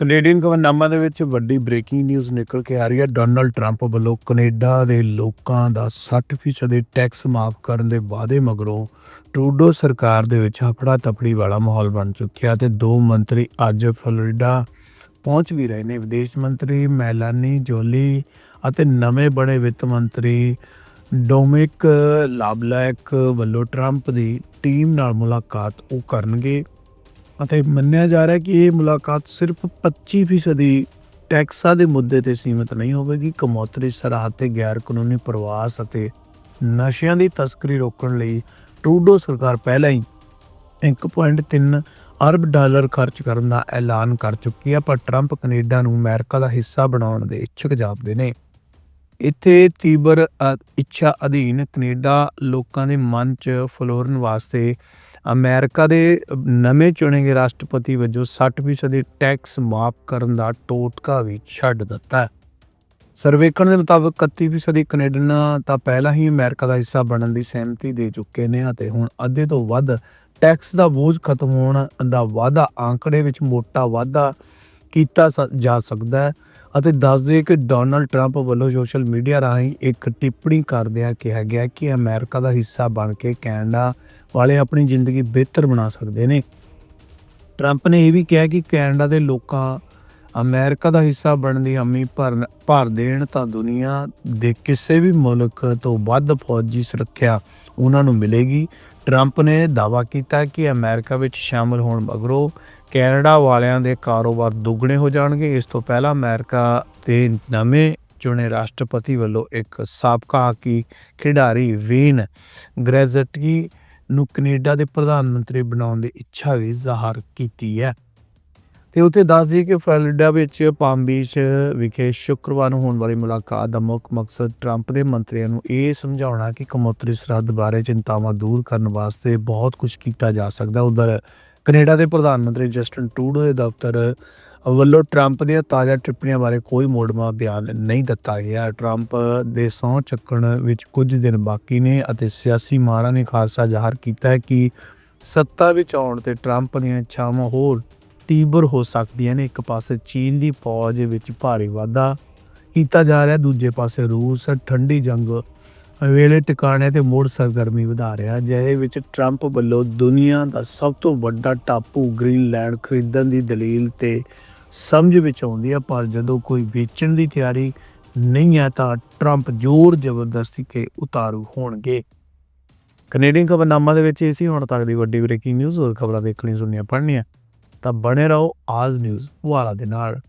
Canadian ਖਬਰਨਾਮਾ ਦੇ ਵਿੱਚ ਵੱਡੀ ਬ੍ਰੇਕਿੰਗ ਨਿਊਜ਼ ਨਿਕਲ ਕੇ ਆ ਰਹੀ ਹੈ। ਡੋਨਲਡ ਟਰੰਪ ਵੱਲੋਂ ਕੈਨੇਡਾ ਦੇ ਲੋਕਾਂ ਦਾ 60% ਦੇ ਟੈਕਸ ਮਾਫ ਕਰਨ ਦੇ ਵਾਅਦੇ ਮਗਰੋਂ ਟਰੂਡੋ ਸਰਕਾਰ ਦੇ ਵਿੱਚ ਹਫੜਾ ਤਫੜੀ ਵਾਲਾ ਮਾਹੌਲ ਬਣ ਚੁੱਕਿਆ ਤੇ ਦੋ ਮੰਤਰੀ ਅੱਜ ਫਲੋਰੀਡਾ ਪਹੁੰਚ ਵੀ ਰਹੇ ਨੇ। ਵਿਦੇਸ਼ ਮੰਤਰੀ ਮੈਲਾਨੀ ਜੋਲੀ ਅਤੇ ਨਵੇਂ ਬਣੇ ਵਿੱਤ ਮੰਤਰੀ ਡੋਮਿਕ ਲਾਬਲੈਕ ਵੱਲੋਂ ਟਰੰਪ ਦੀ ਟੀਮ ਨਾਲ ਮੁਲਾਕਾਤ ਉਹ ਕਰਨਗੇ। ਅਤੇ ਮੰਨਿਆ ਜਾ ਰਿਹਾ ਹੈ ਕਿ ਇਹ ਮੁਲਾਕਾਤ ਸਿਰਫ 25% ਟੈਕਸਾਂ ਦੇ ਮੁੱਦੇ ਤੇ ਸੀਮਿਤ ਨਹੀਂ ਹੋਵੇਗੀ, ਕਮੌਤਰੀ ਸਰਹੱਦ ਤੇ ਗੈਰ ਕਾਨੂੰਨੀ ਪ੍ਰਵਾਸ ਅਤੇ ਨਸ਼ਿਆਂ ਦੀ ਤਸਕਰੀ ਰੋਕਣ ਲਈ ਟਰੂਡੋ ਸਰਕਾਰ ਪਹਿਲਾਂ ਹੀ 1.3 ਅਰਬ ਡਾਲਰ ਖਰਚ ਕਰਨ ਦਾ ਐਲਾਨ ਕਰ ਚੁੱਕੀ ਹੈ, ਪਰ ਟਰੰਪ ਕੈਨੇਡਾ ਨੂੰ ਅਮਰੀਕਾ ਦਾ ਹਿੱਸਾ ਬਣਾਉਣ ਦੇ ਇੱਛੁਕ ਜਾਪਦੇ ਨੇ। ਇੱਥੇ ਤੀਬਰ ਅ, ਇੱਛਾ ਅਧੀਨ ਕੈਨੇਡਾ ਲੋਕਾਂ ਦੇ ਮਨ 'ਚ ਫਲੋਰਨ ਵਾਸਤੇ ਅਮਰੀਕਾ ਦੇ ਨਵੇਂ ਚੁਣੇ ਗਏ ਰਾਸ਼ਟਰਪਤੀ ਵਜੋਂ 60% ਦੀ ਟੈਕਸ ਮਾਫ ਕਰਨ ਦਾ ਟੋਟਕਾ ਵੀ ਛੱਡ ਦਿੱਤਾ ਹੈ। ਸਰਵੇਖਣ ਦੇ ਮੁਤਾਬਕ 31% ਦੀ ਕੈਨੇਡੀਅਨ ਤਾਂ ਪਹਿਲਾਂ ਹੀ ਅਮਰੀਕਾ ਦਾ ਹਿੱਸਾ ਬਣਨ ਦੀ ਸਹਿਮਤੀ ਦੇ ਚੁੱਕੇ ਨੇ ਅਤੇ ਹੁਣ ਅੱਧੇ ਤੋਂ ਵੱਧ ਟੈਕਸ ਦਾ ਬੋਝ ਖਤਮ ਹੋਣ ਦਾ ਵਾਅਦਾ ਆંકੜੇ ਵਿੱਚ ਮੋਟਾ ਵਾਧਾ ਕੀਤਾ ਸ- ਜਾ ਸਕਦਾ ਹੈ ਅਤੇ ਦੱਸ ਦਈਏ ਕਿ ਡੋਨਲਡ ਟਰੰਪ ਵੱਲੋਂ ਸੋਸ਼ਲ ਮੀਡੀਆ ਰਾਹੀਂ ਇੱਕ ਟਿੱਪਣੀ ਕਰਦਿਆਂ ਕਿਹਾ ਗਿਆ ਕਿ ਅਮਰੀਕਾ ਦਾ ਹਿੱਸਾ ਬਣ ਕੇ ਕੈਨੇਡਾ ਵਾਲੇ ਆਪਣੀ ਜ਼ਿੰਦਗੀ ਬਿਹਤਰ ਬਣਾ ਸਕਦੇ ਨੇ। ਟਰੰਪ ਨੇ ਇਹ ਵੀ ਕਿਹਾ ਕਿ ਕੈਨੇਡਾ ਦੇ ਲੋਕਾਂ ਅਮਰੀਕਾ ਦਾ ਹਿੱਸਾ ਬਣਨ ਦੀ ਹਮੀ ਭਰ ਭਰ ਦੇਣ ਤਾਂ ਦੁਨੀਆ ਦੇ ਕਿਸੇ ਵੀ ਮੁਲਕ ਤੋਂ ਵੱਧ ਫੌਜੀ ਸੁਰੱਖਿਆ ਉਹਨਾਂ ਨੂੰ ਮਿਲੇਗੀ। ਟਰੰਪ ਨੇ ਦਾਅਵਾ ਕੀਤਾ ਕਿ ਅਮਰੀਕਾ ਵਿੱਚ ਸ਼ਾਮਲ ਹੋਣ ਮਗਰੋਂ ਕੈਨੇਡਾ ਵਾਲਿਆਂ ਦੇ ਕਾਰੋਬਾਰ ਦੁੱਗਣੇ ਹੋ ਜਾਣਗੇ। ਇਸ ਤੋਂ ਪਹਿਲਾਂ ਅਮਰੀਕਾ ਦੇ ਨਵੇਂ ਚੁਣੇ ਰਾਸ਼ਟਰਪਤੀ ਵੱਲੋਂ ਇੱਕ ਸਾਬਕਾ ਹਾਕੀ ਖਿਡਾਰੀ ਵੇਨ ਗ੍ਰੈਜ਼ਟਕੀ ਨੂੰ ਕੈਨੇਡਾ ਦੇ ਪ੍ਰਧਾਨ ਮੰਤਰੀ ਬਣਾਉਣ ਦੀ ਇੱਛਾ ਵੀ ਜ਼ਾਹਰ ਕੀਤੀ ਹੈ। ਤੇ ਉੱਥੇ ਦੱਸ ਦਈਏ ਕਿ ਫਲੋਰੀਡਾ ਵਿੱਚ ਪਾਮ ਬੀਚ ਵਿਖੇ ਸ਼ੁੱਕਰਵਾਰ ਨੂੰ ਹੋਣ ਵਾਲੀ ਮੁਲਾਕਾਤ ਦਾ ਮੁੱਖ ਮਕਸਦ ਟਰੰਪ ਦੇ ਮੰਤਰੀਆਂ ਨੂੰ ਇਹ ਸਮਝਾਉਣਾ ਕਿ ਕਮੋਤਰੀ ਸਰਹੱਦ ਬਾਰੇ ਚਿੰਤਾਵਾਂ ਦੂਰ ਕਰਨ ਵਾਸਤੇ ਬਹੁਤ ਕੁਝ ਕੀਤਾ ਜਾ ਸਕਦਾ। ਉਧਰ ਕੈਨੇਡਾ ਦੇ ਪ੍ਰਧਾਨ ਮੰਤਰੀ ਜਸਟਨ ਟਰੂਡੋ ਦੇ ਦਫ਼ਤਰ ਵੱਲੋਂ ਟਰੰਪ ਦੀਆਂ ਤਾਜ਼ਾ ਟਿੱਪਣੀਆਂ ਬਾਰੇ ਕੋਈ ਮੋੜਵਾਂ ਬਿਆਨ ਨਹੀਂ ਦਿੱਤਾ ਗਿਆ। ਟਰੰਪ ਦੇ ਸਹੁੰ ਚੱਕਣ ਵਿੱਚ ਕੁਝ ਦਿਨ ਬਾਕੀ ਨੇ ਅਤੇ ਸਿਆਸੀ ਮਾਹਰਾਂ ਨੇ ਖਾਸਾ ਜ਼ਾਹਰ ਕੀਤਾ ਹੈ ਕਿ ਸੱਤਾ ਵਿੱਚ ਆਉਣ ਤੇ ਟਰੰਪ ਦੀਆਂ ਇੱਛਾਵਾਂ ਹੋਰ ਤੀਬਰ ਹੋ ਸਕਦੀਆਂ ਨੇ। ਇੱਕ ਪਾਸੇ ਚੀਨ ਦੀ ਫੌਜ ਵਿੱਚ ਭਾਰੀ ਵਾਧਾ ਕੀਤਾ ਜਾ ਰਿਹਾ, ਦੂਜੇ ਪਾਸੇ ਰੂਸ, ਠੰਡੀ ਜੰਗ ਵੇਲੇ ਟਿਕਾਣੇ ਤੇ ਮੋੜ ਸਰਗਰਮੀ ਵਧਾ ਰਿਹਾ ਜਿਹਦੇ ਵਿੱਚ ਟਰੰਪ ਵੱਲੋਂ ਦੁਨੀਆ ਦਾ ਸਭ ਤੋਂ ਵੱਡਾ ਟਾਪੂ ਗ੍ਰੀਨਲੈਂਡ ਖਰੀਦਣ ਦੀ ਦਲੀਲ ਤੇ ਸਮਝ ਵਿੱਚ ਆਉਂਦੀ ਹੈ, ਪਰ ਜਦੋਂ ਕੋਈ ਵੇਚਣ ਦੀ ਤਿਆਰੀ ਨਹੀਂ ਹੈ ਤਾਂ ਟਰੰਪ ਜ਼ੋਰ ਜ਼ਬਰਦਸਤੀ ਕੇ ਉਤਾਰੂ ਹੋਣਗੇ। ਕੈਨੇਡੀਅਨ ਖਬਰਨਾਮਾ ਦੇ ਵਿੱਚ ਇਹ ਸੀ, ਹੁਣ ਤੱਕ ਦੀ ਵੱਡੀ ਬ੍ਰੇਕਿੰਗ ਨਿਊਜ਼, ਹੋਰ ਖਬਰਾਂ ਦੇਖਣੀ ਸੁਣਨੀਆਂ ਪੜ੍ਹਨੀਆਂ, ਤਾਂ ਬਣੇ ਰਹੋ ਆਜ ਨਿਊਜ਼ ਵਾਲਾ ਦੇ ਨਾਲ।